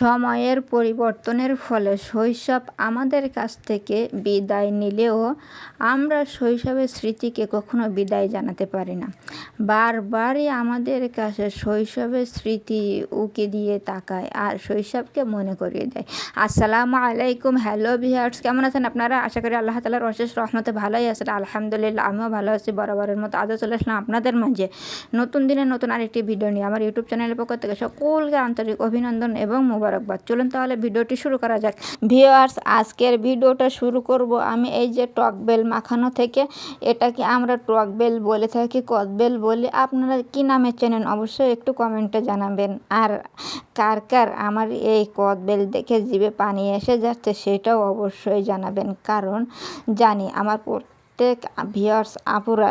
সময়ের পরিবর্তনের ফলে শৈশব আমাদের কাছ থেকে বিদায় নিলেও আমরা শৈশবের স্মৃতিকে কখনো বিদায় জানাতে পারি না। বারবারই আমাদের কাছে শৈশবের স্মৃতি উকি দিয়ে তাকায় আর শৈশবকে মনে করিয়ে দেয়। আসসালামু আলাইকুম, হ্যালো ভিহার্স কেমন আছেন আপনারা? আশা করি আল্লাহ তালার অশেষ রহমতে ভালোই আছেন। আলহামদুলিল্লাহ, আমিও ভালো আছি। বরাবরের মতো আজও চলে আসলাম আপনাদের মাঝে নতুন দিনে নতুন আরেকটি ভিডিও নিয়ে। আমার ইউটিউব চ্যানেলের পক্ষ থেকে সকলকে আন্তরিক অভিনন্দন এবং মুবারকবাদ। চলুন তাহলে ভিডিওটি শুরু করা যাক। ভিওয়ার্স আজকের ভিডিওটা শুরু করব আমি এই যে টক বেল মাখানো থেকে। এটাকে আমরা টক বেল থাকি কদবেল বলি আপনারা কি নামে চেনেন? অবশ্যই একটু কমেন্টে জানাবেন। আর কার কার আমার এই কদবেল দেখে জিভে পানি এসে যাচ্ছে, সেটাও অবশ্যই জানাবেন। কারণ জানি, আমার প্রত্যেক ভিয়ার্স আপুরা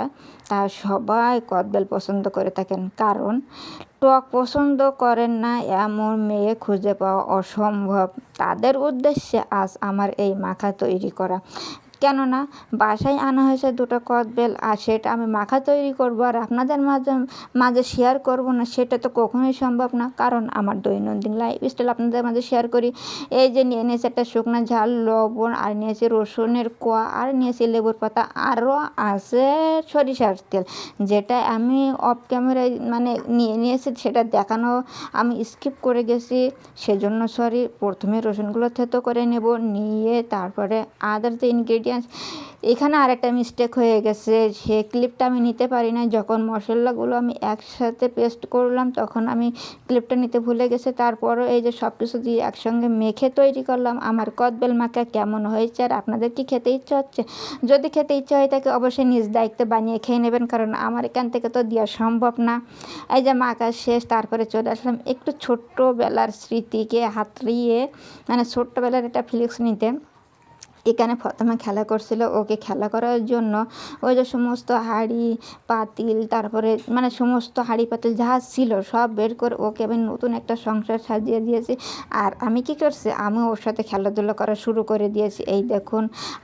তা সবাই কদবেল পছন্দ করে থাকেন। কারণ টক পছন্দ করেন না এমন মেয়ে খুঁজে পাওয়া অসম্ভব। তাদের উদ্দেশ্যে আজ আমার এই মাখা তৈরি করা। কেননা বাসায় আনা হয়েছে দুটো কদবেল আর সেটা আমি মাখা তৈরি করব আর আপনাদের মাঝে মাঝে শেয়ার করব না, সেটা তো কখনোই সম্ভব না। কারণ আমার দৈনন্দিন লাইফস্টাইল আপনাদের মাঝে শেয়ার করি। এই যে নিয়ে নিয়েছি একটা শুকনো ঝাল, লবণ আর নিয়েছি রসুনের কোয়া আর নিয়েছি লেবুর পাতা। আরও আছে সরিষার তেল। যেটা আমি অফ ক্যামেরায় মানে নিয়ে নিয়েছি, সেটা দেখানো আমি স্কিপ করে গেছি। সেজন্য সরি প্রথমে রসুনগুলো থেতো করে নেব, নিয়ে তারপরে আদার যে ইনগ্রেডিয়েন্ট এখানে আরেকটা মিস্টেক হয়ে গেছে, সে ক্লিপটা আমি নিতে পারি না যখন মশলাগুলো আমি একসাথে পেস্ট করলাম, তখন আমি ক্লিপটা নিতে ভুলে গেছে। তারপরও এই যে সব কিছু দিয়ে একসঙ্গে মেখে তৈরি করলাম। আমার কদবেল মাখা কেমন হয়েছে আর আপনাদের কি খেতে ইচ্ছা হচ্ছে? যদি খেতে ইচ্ছা হয় থাকে অবশ্যই নিজ দায়িত্বে বানিয়ে খেয়ে নেবেন, কারণ আমার এখান থেকে তো দেওয়া সম্ভব না। এই যে মাখা শেষ, তারপরে চলে আসলাম একটু ছোট্টবেলার স্মৃতিকে হাতড়িয়ে মানে ছোট্টবেলার একটা ফিলিংস নিতে। এখানে প্রথমে খেলা করছিল ওকে খেলা করার জন্য। ওই যে সমস্ত হাঁড়ি পাতিল, তারপরে মানে সমস্ত হাঁড়ি পাতিল যা ছিল সব বের করে ওকে আমি নতুন একটা সংসার সাজিয়ে দিয়েছি। আর আমি কি করছি? আমি ওর সাথে খেলাধুলা করা শুরু করে দিয়েছি। এই দেখুন,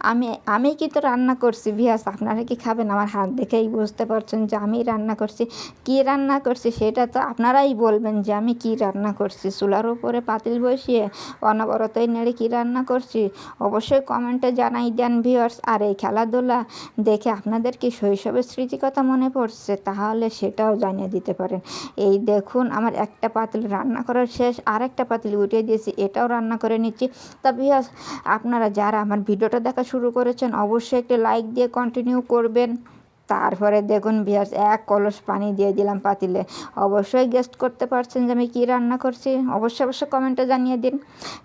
আমি আমি কি তো রান্না করছি? ভিয়াস, আপনারা কি খাবেন? আমার হাত দেখেই বুঝতে পারছেন যে আমি রান্না করছি। কি রান্না করছি সেটা তো আপনারাই বলবেন যে আমি কি রান্না করছি। চুলার উপরে পাতিল বসিয়ে অনবরতই নেড়ে কি রান্না করছি? অবশ্যই কমেন্ট কমেন্টে জানাই, দেন ভিউয়ার্স, আর এই খেলাধুলা দেখে আপনাদের কি শৈশবের স্মৃতি কথা মনে পড়ছে? তাহলে সেটাও জানিয়ে দিতে পারেন। এই দেখুন, আমার একটা পাতিল রান্না করার শেষ, আর একটা পাতিল উঠিয়ে দিয়েছি, এটাও রান্না করে নিচ্ছি। তা ভিউয়ার্স, আপনারা যারা আমার ভিডিওটা দেখা শুরু করেছেন, অবশ্যই একটি লাইক দিয়ে কন্টিনিউ করবেন। তারপরে দেখুন বিয়ার এক কলস পানি দিয়ে দিলাম পাতিলে। অবশ্যই গেস্ট করতে পারছেন যে আমি কী রান্না করছি। অবশ্যই অবশ্যই কমেন্টে জানিয়ে দিন।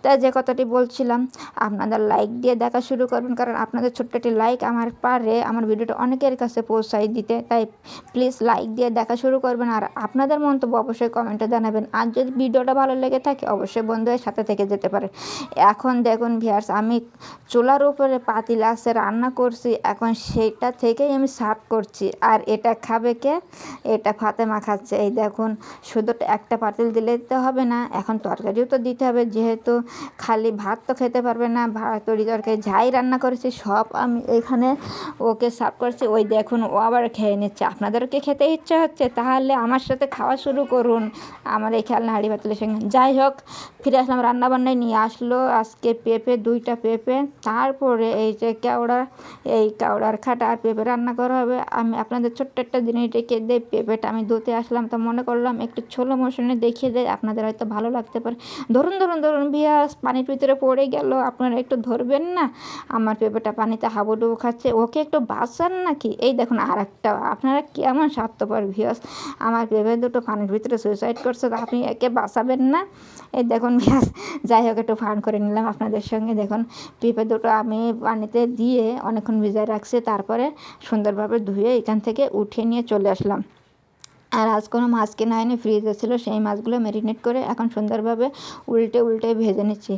তাই যে কথাটি বলছিলাম, আপনাদের লাইক দিয়ে দেখা শুরু করবেন, কারণ আপনাদের ছোট্ট একটি লাইক আমার পারে আমার ভিডিওটা অনেকের কাছে পৌঁছাই দিতে। তাই প্লিজ লাইক দিয়ে দেখা শুরু করবেন আর আপনাদের মন্তব্য অবশ্যই কমেন্টে জানাবেন। আর যদি ভিডিওটা ভালো লেগে থাকে, অবশ্যই বন্ধুদের সাথে থেকে যেতে পারে। এখন দেখুন ভিয়ার্স আমি চুলার উপরে পাতিল আছে, রান্না করছি। এখন সেটা থেকেই আমি সার্ভ করছি। আর এটা খাবে কে? এটা ফাতেমা খাচ্ছে। এই দেখুন, শুধু একটা পাতিল দিলে তো হবে না, এখন তরকারিও তো দিতে হবে, যেহেতু খালি ভাত তো খেতে পারবে না, ভাত, তরি তরকারি, যাই রান্না করেছি, সব আমি এখানে ওকে সার্ভ করছি। ওই দেখুন, ও আবার খেয়ে নিচ্ছে। আপনাদেরকে খেতে ইচ্ছে হচ্ছে? তাহলে আমার সাথে খাওয়া শুরু করুন। আমার এই খেলনা হাঁড়ি পাতিলের সঙ্গে। যাই হোক, ফিরে আসলাম রান্নাবান্নায়, নিয়ে আসলো আজকে পেঁপে, দুইটা পেঁপে, তারপরে এই যে কেওড়া, এই কেওড়ার খাটা আর পেঁপে রান্না করা হবে। আমি আপনাদের ছোট্ট একটা জিনিস রেখে দিয়ে পেঁপেটা আমি ধুতে আসলাম। তো মনে করলাম একটু ছোলো মোশনে দেখিয়ে দেয় আপনাদের হয়তো ভালো লাগতে পারে। ধরুন ধরুন ধরুন বিয়াস পানির ভিতরে পড়ে গেল, আপনারা একটু ধরবেন না? আমার পেঁপেটা পানিতে হাবুডুবু খাচ্ছে, ওকে একটু বাঁচান নাকি? এই দেখুন আর একটা আপনারা কেমন স্বার্থপর ভিয়াস আমার পেঁপে দুটো পানির ভিতরে সুইসাইড করছে, তো আপনি একে বাঁচাবেন না? এই দেখুন ভিয়াস যাই হোক একটু ফান করে নিলাম আপনাদের সঙ্গে। দেখুন, পেঁপে দুটো আমি পানিতে দিয়ে অনেকক্ষণ ভিজায় রাখছি, তারপরে সুন্দরভাবে ধুয়ে এখান থেকে উঠিয়ে নিয়ে চলে আসলাম। আর আজ কোনো মাছ কেনা হয়নি, ফ্রিজে ছিল, সেই মাছগুলো ম্যারিনেট করে এখন সুন্দরভাবে উল্টে উল্টে ভেজে নিচ্ছি।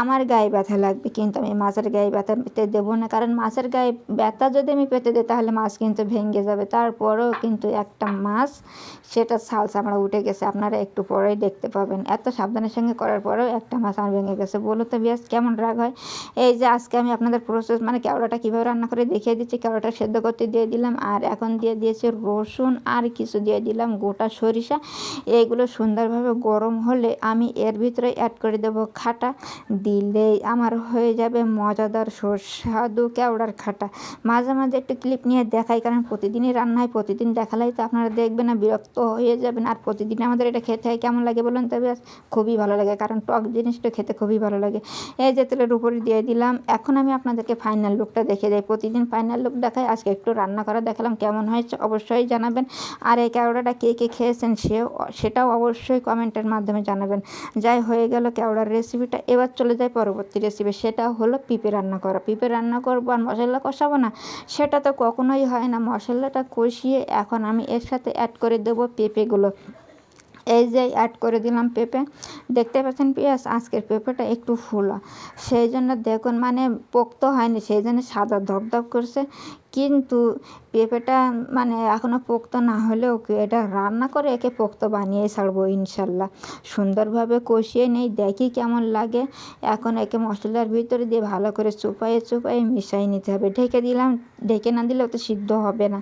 আমার গায়ে ব্যথা লাগবে কিন্তু আমি মাছের গায়ে ব্যথা পেতে দেবো না, কারণ মাছের গায়ে ব্যথা যদি আমি পেতে দিই তাহলে মাছ কিন্তু ভেঙে যাবে। তারপরেও কিন্তু একটা মাছ সেটা সালসা আমরা উঠে গেছে, আপনারা একটু পরেই দেখতে পাবেন। এত সাবধানের সঙ্গে করার পরেও একটা মাছ আমার ভেঙে গেছে। বলো তো বেশ কেমন রাগ হয়? এই যে আজকে আমি আপনাদের প্রসেস মানে কেওড়াটা কীভাবে রান্না করে দেখিয়ে দিচ্ছি, কেওড়াটা সেদ্ধ করতে দিয়ে দিলাম, আর এখন দিয়ে দিয়েছি রসুন আর কিছু দিয়ে দিলাম গোটা সরিষা। এইগুলো সুন্দরভাবে গরম হলে আমি এর ভিতরে অ্যাড করে দেবো খাটা। দিলেই আমার হয়ে যাবে মজাদার সুস্বাদু কেওড়ার খাটা। মাঝে মাঝে একটু ক্লিপ নিয়ে দেখাই, কারণ প্রতিদিনই রান্না হয় প্রতিদিন দেখালেই তো আপনারা দেখবেন না, বিরক্ত হয়ে যাবেন। আর প্রতিদিন আমাদের এটা খেতে হয়, কেমন লাগে বলুন তবে খুবই ভালো লাগে, কারণ টক জিনিসটা খেতে খুবই ভালো লাগে। এই যে তেলের উপরে দিয়ে দিলাম। এখন আমি আপনাদেরকে ফাইনাল লুকটা দেখে যাই প্রতিদিন ফাইনাল লুক দেখাই আজকে একটু রান্না করা দেখালাম, কেমন হয়েছে অবশ্যই জানাবেন। আর এই কেওড়াটা কে কে খেয়েছেন সেও সেটাও অবশ্যই কমেন্টের মাধ্যমে জানাবেন। যাই হয়ে গেল কেওড়ার রেসিপিটা এবার চলে যায় পরবর্তী রেসিপি সেটা হলো পিঁপে রান্না করা। পিঁপে রান্না করব আর মশলা কষাবো না, সেটা তো কখনোই হয় না। মশলাটা কষিয়ে এখন আমি এর সাথে অ্যাড করে দেবো পেঁপেগুলো। এই যে অ্যাড করে দিলাম পেঁপে, দেখতে পাচ্ছেন পেঁয়াজ? আজকের পেঁপেটা একটু ফুলা। সেই জন্য দেখুন মানে পোক্ত হয়নি, সেই জন্য সাদা ধপধপ করছে। কিন্তু পেঁপেটা মানে এখনও পোক্ত না হলেও এটা রান্না করে একে পোক্ত বানিয়ে ছাড়বো ইনশাল্লাহ। সুন্দরভাবে কষিয়ে নেই, দেখি কেমন লাগে। এখন একে মশলার ভিতরে দিয়ে ভালো করে চুপাইয়ে চুপাইয়ে মিশাই নিতে হবে। ঢেকে দিলাম, ঢেকে না দিলে তো সিদ্ধ হবে না।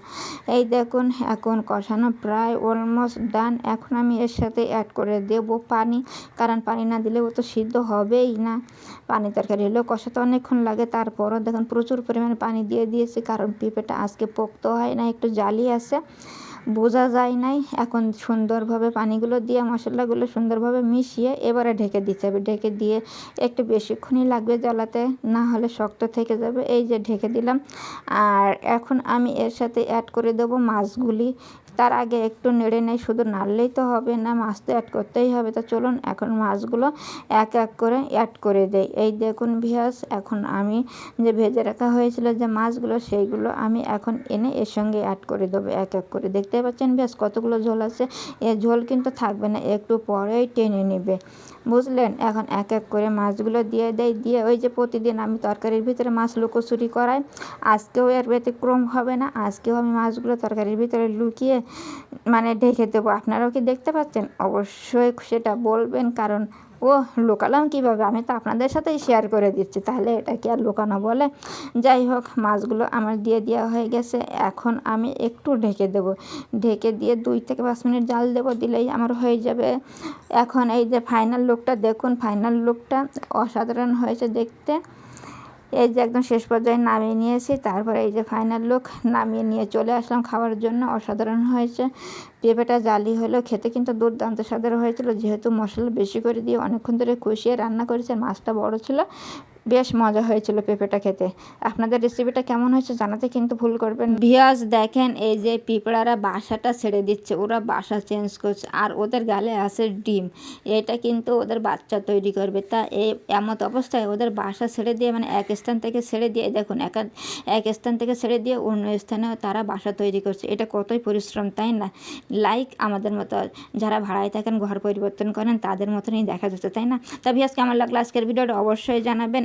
এই দেখুন, এখন কষানো প্রায় অলমোস্ট ডান এখন আমি এর সাথে অ্যাড করে দেব পানি, কারণ পানি না দিলে ও তো সিদ্ধ হবেই না। পানি তরকারি হলেও কষাতে অনেকক্ষণ লাগে, তারপরও দেখুন প্রচুর পরিমাণে পানি দিয়ে দিয়েছি, কারণ পেঁপেটা আজকে পোক্ত হয় না, একটু জালি আছে, বোঝা যায় নাই। এখন সুন্দরভাবে পানিগুলো দিয়ে মশলাগুলো সুন্দরভাবে মিশিয়ে এবারে ঢেকে দিতে হবে। ঢেকে দিয়ে একটু বেশিক্ষণই লাগবে জ্বালাতে, না হলে শক্ত থেকে যাবে। এই যে ঢেকে দিলাম। আর এখন আমি এর সাথে অ্যাড করে দেবো মাছগুলি। তার আগে একটু নেড়ে নেই, শুধু নাড়লেই তো হবে না, মাছ তো অ্যাড করতেই হবে। তো চলুন এখন মাছগুলো এক এক করে অ্যাড করে দেই। এই দেখুন ভিয়াস এখন আমি যে ভেজে রাখা হয়েছিল যে মাছগুলো, সেইগুলো আমি এখন এনে এর সঙ্গে অ্যাড করে দেবো, এক এক করে। দেখতে পাচ্ছেন ভিয়াস কতগুলো ঝোল আছে? এ ঝোল কিন্তু থাকবে না, একটু পরেই টেনে নেবে। বুঝলেন? এখন এক এক করে মাছগুলো দিয়ে দেয় দিয়ে ওই যে প্রতিদিন আমি তরকারির ভিতরে মাছ লুকোচুরি করাই। আজকেও এর ব্যতিক্রম হবে না, আজকেও আমি মাছগুলো তরকারির ভিতরে লুকিয়ে মানে ঢেকে দেবো। আপনারাও কি দেখতে পাচ্ছেন? অবশ্যই সেটা বলবেন, কারণ ও লুকালাম কীভাবে? আমি তো আপনাদের সাথেই শেয়ার করে দিচ্ছি, তাহলে এটা কি আর লুকানো বলে? যাই হোক, মাছগুলো আমার দিয়ে দেওয়া হয়ে গেছে। এখন আমি একটু ঢেকে দেব। ঢেকে দিয়ে দুই থেকে পাঁচ মিনিট জাল দেবো, দিলেই আমার হয়ে যাবে। এখন এই যে ফাইনাল লুকটা দেখুন ফাইনাল লুকটা অসাধারণ হয়েছে দেখতে। এই যে একদম শেষ পর্যায়ে নামিয়ে নিয়েছি। তারপরে এই যে ফাইনাল লুক নামিয়ে নিয়ে চলে আসলাম খাওয়ার জন্য। অসাধারণ হয়েছে। পেঁপেটা জালি হলো, খেতে কিন্তু দুর্দান্ত স্বাদের হয়েছিল। যেহেতু মশলা বেশি করে দিয়ে অনেকক্ষণ ধরে কষিয়ে রান্না করেছে, মাছটা বড় ছিল। বেশ মজা হয়েছিল পেঁপেটা খেতে। আপনাদের রেসিপিটা কেমন হয়েছে জানাতে কিন্তু ভুল করবেন ভিয়াজ দেখেন এই যে পিঁপড়ারা বাসাটা ছেড়ে দিচ্ছে, ওরা বাসা চেঞ্জ করছে, আর ওদের গালে আছে ডিম। এটা কিন্তু ওদের বাচ্চা তৈরি করবে। তা এই এমত অবস্থায় ওদের বাসা ছেড়ে দিয়ে মানে এক স্থান থেকে ছেড়ে দিয়ে দেখুন, এক এক স্থান থেকে ছেড়ে দিয়ে অন্য স্থানেও তারা বাসা তৈরি করছে। এটা কতই পরিশ্রম, তাই না? লাইক আমাদের মতো যারা ভাড়ায় থাকেন, ঘর পরিবর্তন করেন, তাদের মতনই দেখা যাচ্ছে, তাই না? তা ভিয়াজ কেমন লাগল আজকের ভিডিওটা? অবশ্যই জানাবেন।